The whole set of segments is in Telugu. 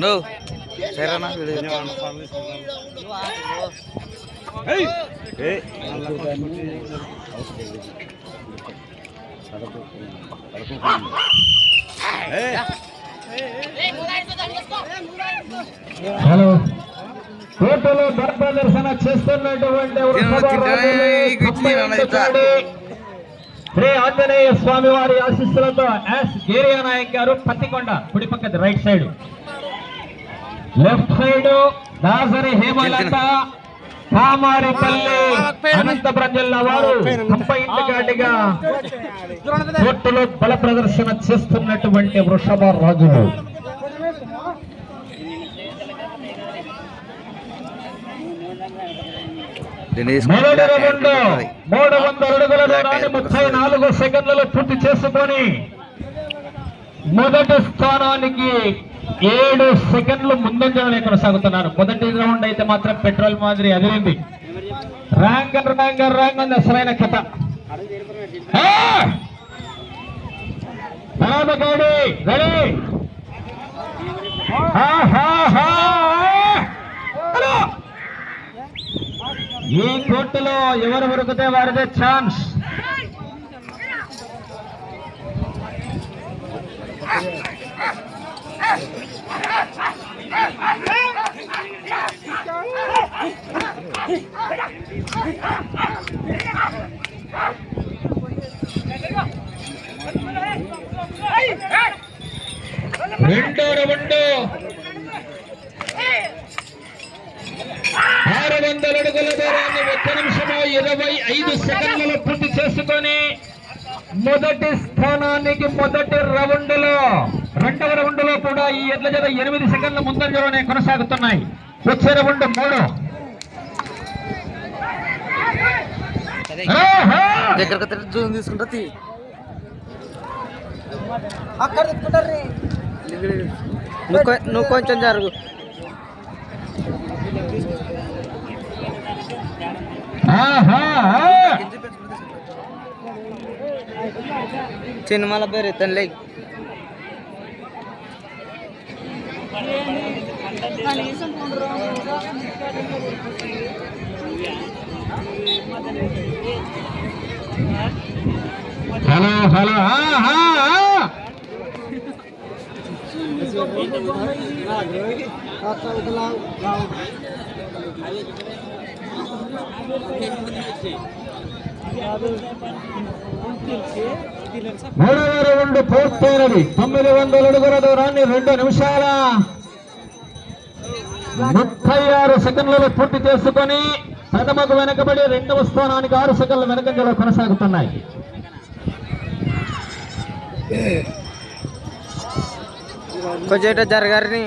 నువ్వు సరేనా? హలో. కోటలో దర్భ దర్శన చేస్తున్నటువంటి వృషభ రాజులు తొంభై ఎనిమిది కాడి శ్రీ ఆంజనేయ స్వామి వారి ఆశీస్సులతో ఎస్ గేరియా నాయక్ గారు పత్తికొండ కుడి పక్కది right side. Left side Dasari Hemalatha Kamaripalli Anantapuram జిల్లా వారు కోర్టులో బల ప్రదర్శన చేస్తున్నటువంటి వృషభ రాజులు. మొదటి రౌండ్. మూడు వందల అడుగుల దూరాన్ని ముప్పై నాలుగు సెకండ్లలో పూర్తి చేసుకొని మొదటి స్థానానికి ఏడు సెకండ్లు ముందంజలోనే కొనసాగుతున్నారు. మొదటి రౌండ్ అయితే మాత్రం పెట్రోల్ మాదిరి అదిరింది. ర్యాంక్ ర్యాంక్ ర్యాంక్ ఉంది అసలైన కథ! రామగౌడి రెడీ! ఈ కోర్టులో ఎవరు ఉరికితే వారిదే ఛాన్స్. రెండో రౌండ్ ఆరు వందల అడుగుల దూరాన్ని ఒక్క నిమిషము ఇరవై ఐదు సెకండ్లలో పూర్తి చేసుకొని మొదటి స్థానానికి మొదటి రౌండ్లో రెండవ రౌండ్లో కూడా ఈ ఎడ్ల జత ఎనిమిది సెకండ్ల ముందంజలోనే కొనసాగుతున్నాయి. వచ్చే రౌండ్ మూడు. ఆహా! దగ్గరకు జూమ్ అక్కడ నువ్వు కొంచెం జరుగు. సినిమాల పేరు ఎత్తాను లే. కనీసం మూడు రోజులు హలో హలో ఆహా! మూడవ రౌండ్ పూర్తయినది. తొమ్మిది వందల అడుగుల దూరాన్ని రెండు నిమిషాల ముప్పై ఆరు సెకండ్లలో పూర్తి చేసుకొని ప్రథమకు వెనకబడి రెండవ స్థానానికి ఆరు సెకండ్ల వెనకంజలో కొనసాగుతున్నాయి. కొంచెం జరగారని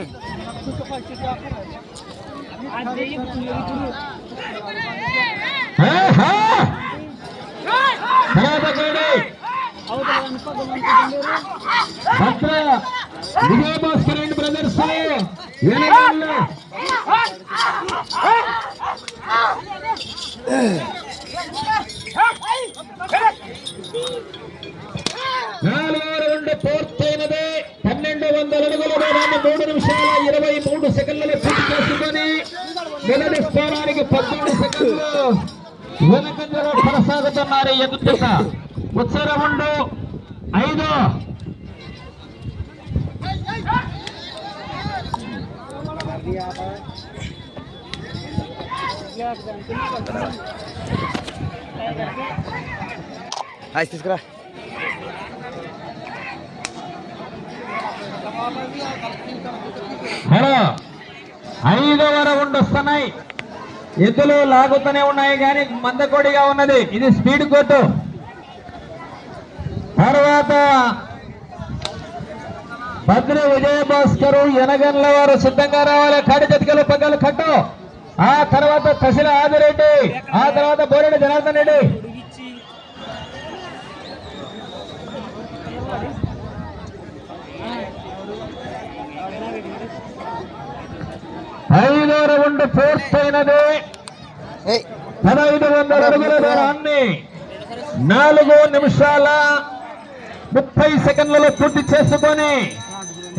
విజయభాస్కర్ రెడ్డి బ్రదర్స్ వెనకాల నాలుగో రౌండ్ పూర్తయినది. పన్నెండు వందల అడుగుల మూడు నిమిషాల ఇరవై మూడు సెకండ్లలో పూర్తి చేసుకుని మొదటి స్థానానికి పద్నాలుగు సెకండ్లు వెనకంజలో కొనసాగుతున్నారు ఎదుట ఉత్సరముండు ఐదు తీసుకురా. హలో ఐదవ రౌండ్ వస్తున్నాయి. ఎద్దులు లాగుతూనే ఉన్నాయి కానీ మందకోడిగా ఉన్నది. ఇది స్పీడ్ కోర్టు. తర్వాత భద్రి విజయభాస్కర్ ఎనగన్ల వారు సిద్ధంగా రావాలి. కాడి జతికలు పగ్గలు కట్టు. ఆ తర్వాత తసిల ఆదిరెడ్డి ఆ తర్వాత బోరెడ్డి జనార్దన్ రెడ్డి ఐదో రౌండ్ పూర్తయినది పదహైదు వందల అడుగుల దూరాన్ని నాలుగు నిమిషాల ముప్పై సెకండ్లలో పూర్తి చేసుకొని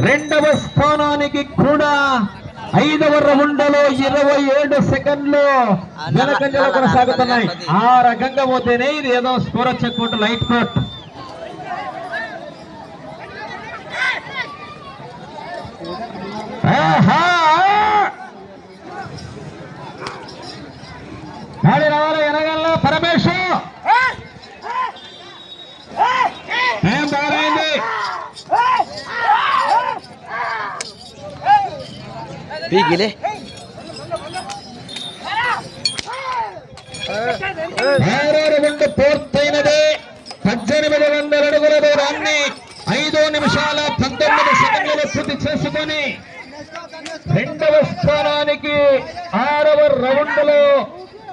రెండవ స్థానానికి కూడా ఐదవ రౌండ్లో ఇరవై ఏడు సెకండ్లు వెనకంజలో కొనసాగుతున్నాయి. ఆ రకంగా పోతేనే ఇది ఏదో స్కోర్ వచ్చే కోట్ లైట్ కోట్ ఆహా! గాలి రావాలి పరమేశ్ ఏం బాగైంది పీకిలే. రౌండ్ పూర్తయినది. పద్దెనిమిది వందల అడుగుల దూరాన్ని ఐదో నిమిషాల పంతొమ్మిది సెకండ్లలో పూర్తి చేసుకొని రెండవ స్థానానికి ఆరవ రౌండ్లో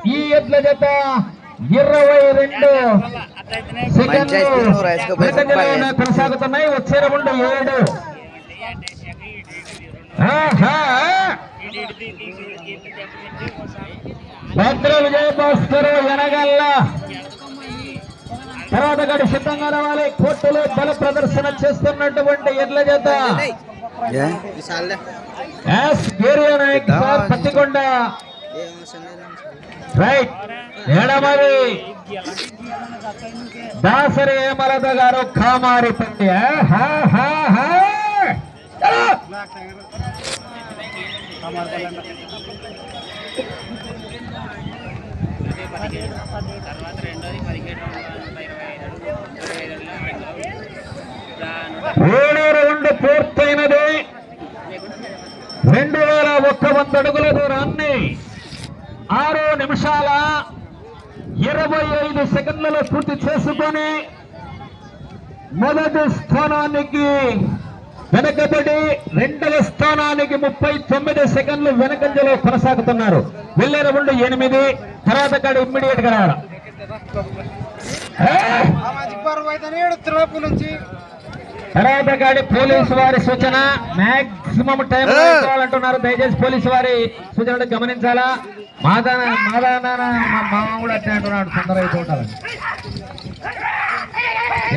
ఈ ఎడ్ల జత ఇరవై రెండు. సెకండ్లు కొనసాగుతున్నాయి? వచ్చే రౌండ్ ఏడు! భద్ర విజయ భాస్కర్ ఎనగల్ల. తర్వాత గడి సిద్ధంగా రావాలి. కోర్టులో బల ప్రదర్శన చేస్తున్నటువంటి ఎడ్ల సార్ పత్తికొండ. రైట్ ఎడమది దాసరి ఏమలద గారు కామారి పండి తర్వాత రెండోది పదిహేడు వందల ఇరవై ఐదు ఇరవై ఐదు ఏడో రౌండ్ పూర్తయినది రెండు వేల ఒక్క వంద అడుగుల దూరాన్ని ఆరు నిమిషాల ఇరవై ఐదు సెకండ్లలో పూర్తి చేసుకొని మొదటి స్థానానికి వెనకబడి రెండవ స్థానానికి ముప్పై తొమ్మిది సెకండ్లు వెనకంజలో కొనసాగుతున్నారు. వెళ్ళే రౌండ్ ఎనిమిది తర్వాత కాడ ఇమ్మీడియట్గా తర్వాత గాడి పోలీసు వారి సూచన మాక్సిమం టైం కావాలంటున్నారు. దయచేసి పోలీసు వారి సూచనలు గమనించాలా? మాదాన మాదాన మా మామ కూడా అట్లా అంటున్నాడు తొందర అయిపోతాడు.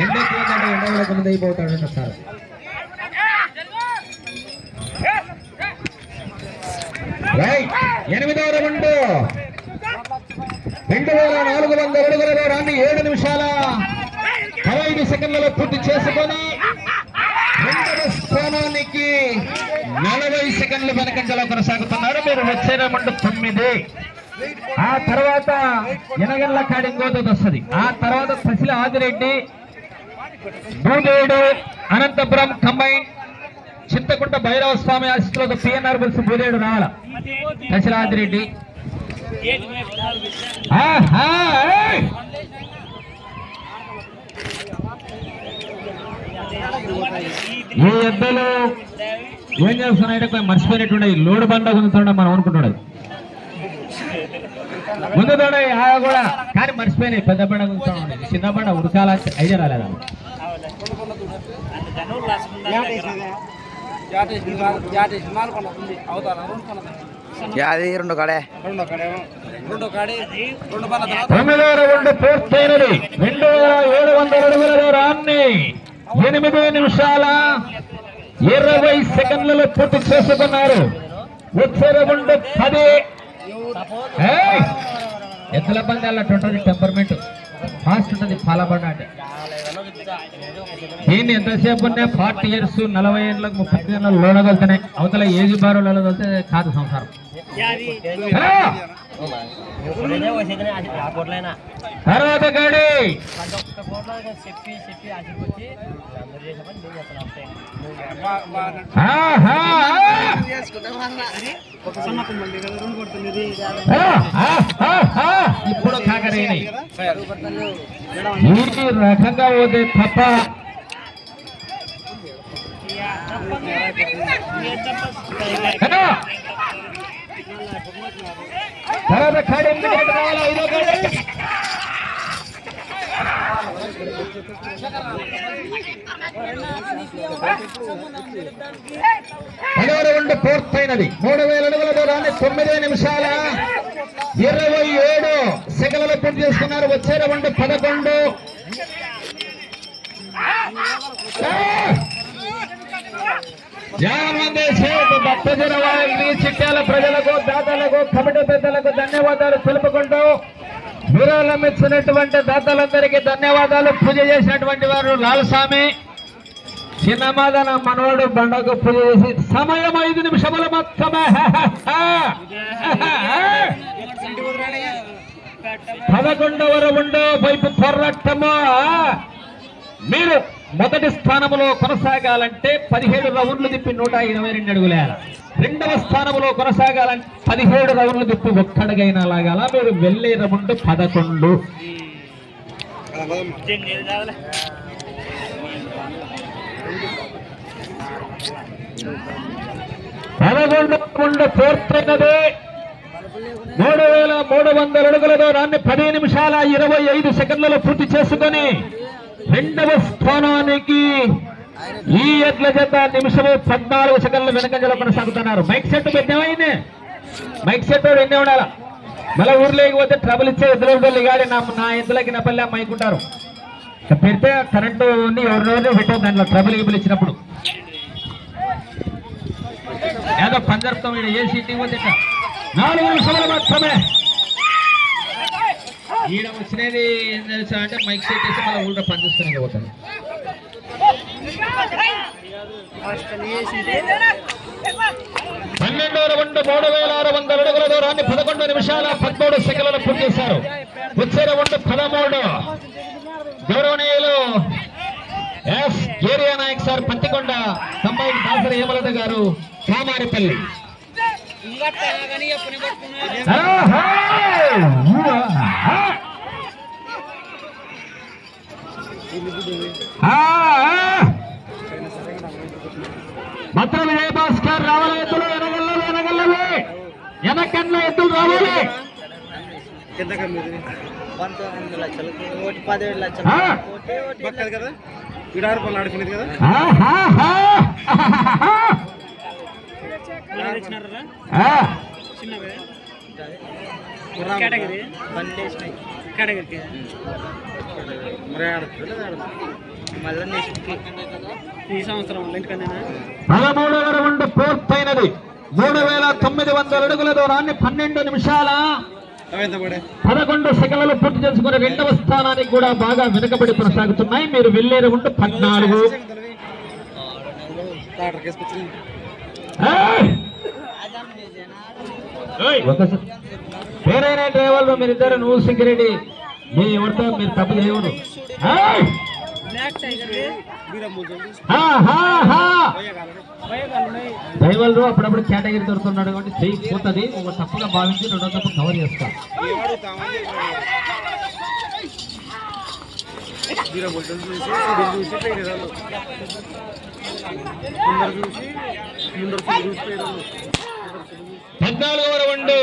ఎండ పోతాడు ఎండ కూడా ముందు అయిపోతాడు అంటారు ఎనిమిదవ రౌండ్. రెండు వేల నాలుగు వందల అడుగుల దూరాన్ని ఏడు నిమిషాల పదహైదు సెకండ్లలో పూర్తి చేసుకొని స్థానానికి నలభై సెకండ్లు వెనకంజలో కొనసాగుతున్నారు. మీరు వచ్చే రౌండ్ తొమ్మిది. ఆ తర్వాత ఎనగల్ల కాడి ఇంకోటి వస్తుంది. ఆ తర్వాత సశిల ఆదిరెడ్డి భూదేవుడు అనంతపురం కంబైన్ చింతకుంట భైరవ స్వామి ఆశిస్తులతో పిఎన్ఆర్ బుల్స్ భూదేవుడు రావాల? సశిల ఆదిరెడ్డి. ఆహా, ఈ ఎద్దలు ఏం చేస్తున్నాయంటే కొంచెం మర్చిపోయినట్టుండే. ఈ లోడు బండ గుంజుతుండే మనం అనుకుంటున్నది ముందు తోడ ఆ కూడా. కానీ మర్చిపోయినాయి. పెద్ద బండ గుంజుతా చిన్న బండ ఉడకాల ఐడియా రాలేదా? యాది రెండు కడే. రెండో కాడి రెండు తొమ్మిదో రౌండ్ పూర్తయినది. రెండు వేల ఏడు వందల అడుగుల దూరాన్ని ఎనిమిది నిమిషాల ఇరవై సెకండ్లలో పూర్తి చేసుకున్నారు. వచ్చే రౌండ్ పది. ఏయ్! ఎద్దుల పందాల ఉంటుంది టెంపర్మెంట్. ఫాస్ట్ ఉంటుంది పాలబండ అంటే దీన్ని ఎంతసేపు ఉన్నా ఫార్టీ ఇయర్స్ నలభై ఏళ్ళకు ముప్పై ఏళ్ళ లోనగలుగుతున్నాయి అవతల ఏజ్ బారులలో వెళ్తే కాదు సంసారం! తర్వాత గాడి నేను! ఇప్పుడు కాకరేని ఈ రకంగా పోతే తప్ప? తర్వాత కాడి ఎందుకు ఎటు రావాలో ఐదో కాడి. పదవ రౌండ్ పూర్తయినది మూడు వేల అడుగుల దూరాన్ని తొమ్మిది నిమిషాల ఇరవై ఏడు సెకలలో పూర్తి చేసుకున్నారు వచ్చే రౌండ్ పదకొండు యామంది భక్తజన వారికి చిట్టాల ప్రజలకు దాతలకు కమిటీ పెద్దలకు ధన్యవాదాలు తెలుపుకుంటూ విరాళం ఇచ్చినటువంటి దాతలందరికీ ధన్యవాదాలు. పూజ చేసినటువంటి వారు లాలస్వామి చిన్నమాదన మనవాడు బండకు పూజ చేసి సమయం ఐదు నిమిషములు మొత్తమే. పదకొండవ రౌండు వైపు పోరాటము. మీరు మొదటి స్థానంలో కొనసాగాలంటే పదిహేడు రౌండ్లు తిప్పి నూట ఇరవై రెండు అడుగులేయాలి రెండవ స్థానంలో కొనసాగాలంటే పదిహేడు రౌండ్లు తిప్పి ఒక్కడిగైనా లాగాల. మీరు వెళ్ళే రౌండ్ పదకొండు. పదకొండు రౌండ్ పూర్తయినది. మూడు వేల మూడు వందల అడుగులలో దూరాన్ని పది నిమిషాల ఇరవై ఐదు సెకండ్లలో పూర్తి చేసుకొని రెండవ స్థానానికి ఈ ఎడ్ల చేత నిమిషము పద్నాలుగు సెకండ్ల వెనకంజలో కొనసాగుతున్నారు. మైక్ సెట్ పెద్దమైంది మైక్ సెట్ ఎన్నే ఉండాలా? మళ్ళీ ఊర్లోకి పోతే ట్రబుల్ ఇచ్చే ఎద్దుల కానీ నా నా ఎద్దులకి నా పల్లె మైకుంటారు ఇక పెడితే కరెంటు ఎవరినో పెట్టారు దాంట్లో ట్రబుల్ గిబుల్ ఇచ్చినప్పుడు. ఏదో పంజర్తో వీడు ఏ సీటింగ్ పోతే నాలుగు నిమిషాలు మాత్రమే. ఈడ వచ్చినది ఏం తెలుసా అంటే మైక్ సెట్ చేసి మళ్ళీ ఊళ్ళో పనిచేస్తూనే పోతాను పన్నెండో రౌండ్ మూడు వేల ఆరు వందల అడుగుల దూరాన్ని పదకొండు నిమిషాల పదమూడు సెకండ్లు పూర్తి చేశారు. వచ్చే రౌండ్ పదమూడు. గౌరవనీయులు ఎస్ ఏరియా నాయక్ సార్ పత్తికొండ కంబైన్ దాసరి హేమలత గారు కామారిపల్లి. ఆహా! మాత్రం విజయ భాస్కర్ రావాలి ఎద్దులు ఎనగల్లలు ఎనగల్లలు వెనకన్న ఎద్దులు రావాలి పంతొమ్మిది ఒకటి పదిహేడు! లక్షలు కదా విడారు పనులు ఆడుకునేది కదా ఆహాహా! ఆహాహా! ఆ! కేటగిరీ బండి వేసినాయి మళ్ళీ నెక్స్ట్కి ఈ సంవత్సరం పదమూడవ రౌండ్ పూర్తయినది. మూడు వేల తొమ్మిది వందల అడుగుల దూరాన్ని పన్నెండు నిమిషాల పదకొండు సెకండ్లు పూర్తి చేసుకుని రెండవ స్థానానికి కూడా బాగా వెనుకబడి కొనసాగుతున్నాయి. మీరు వెళ్ళే రౌండ్ పద్నాలుగు. ఒకసారి. ఏదైనా డ్రైవర్లు మీరిద్దరు నువ్వు సింగిరెడ్డి మీ ఎవరితో మీరు తప్పు చేయకూడదు ఏయ్! డ్రైవర్లు అప్పుడప్పుడు కేటగిరీ దొరుకుతున్నాడు కాబట్టి చెయ్యి పోతుంది ఒక తప్పుగా భావించి రెండో తప్పు కవర్ చేస్తా జీరో బొల్టలు చూసి సిడిల్ చూసి పేరేదాలు ముందర చూసి ముందర చూసి పేరేదాలు పద్నాలుగవ రౌండ్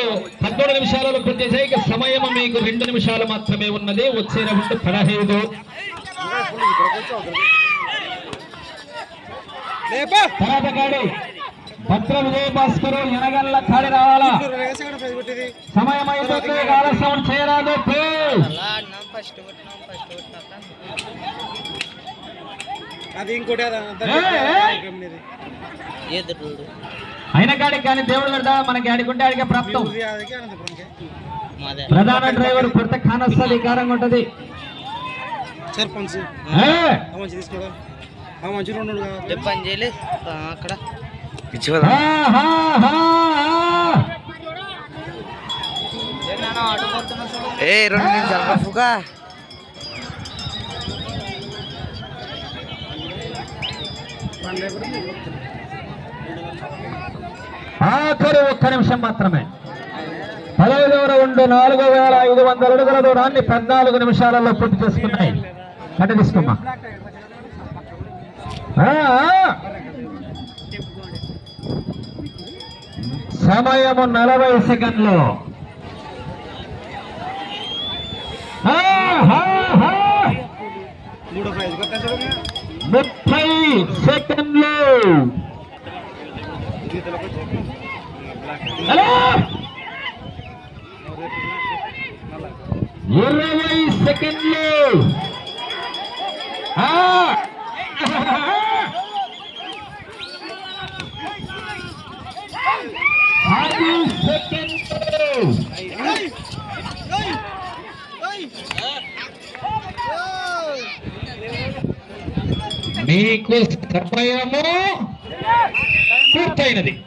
పదమూడు నిమిషాలలో పూర్తి చేసే ఇక సమయం మీకు రెండు నిమిషాలు మాత్రమే ఉన్నది. వచ్చే రౌండ్ పదహైదు. లేపా. తర్వాత కాడి. భద్ర విజయ భాస్కర్ ఎనగల్ల కాడి రావాలా? సమయం అయిపోతే ఆలస్యం చేయరాదు. అది ఇంకోటి అయిన కాడికి కానీ దేవుడు పెడతా మనకి ఆడికుంటే ఆడికే ప్రాప్తం. ప్రధాన డ్రైవర్ కొడితే కానొస్తుంది కారంగా ఉంటది. సర్పంచ్. అక్కడ. ఆహాహా. ఏ రెండు నిమిషాలు రఫ్గా ఆఖరి ఒక్క నిమిషం మాత్రమే. పదహైదవ రౌండ్ నాలుగు వేల ఐదు వందల అడుగుల దూరాన్ని పద్నాలుగు నిమిషాలలో పూర్తి చేసుకున్నాయి. అంటే తీసుకోమ్మా. సమయము నలభై సెకండ్లు. ముప్పై సెకండ్లు జీతలకు వచ్చి హలో మళ్ళా ఇరవై సెకండ్లు. మీకు సమయము పూర్తయినది.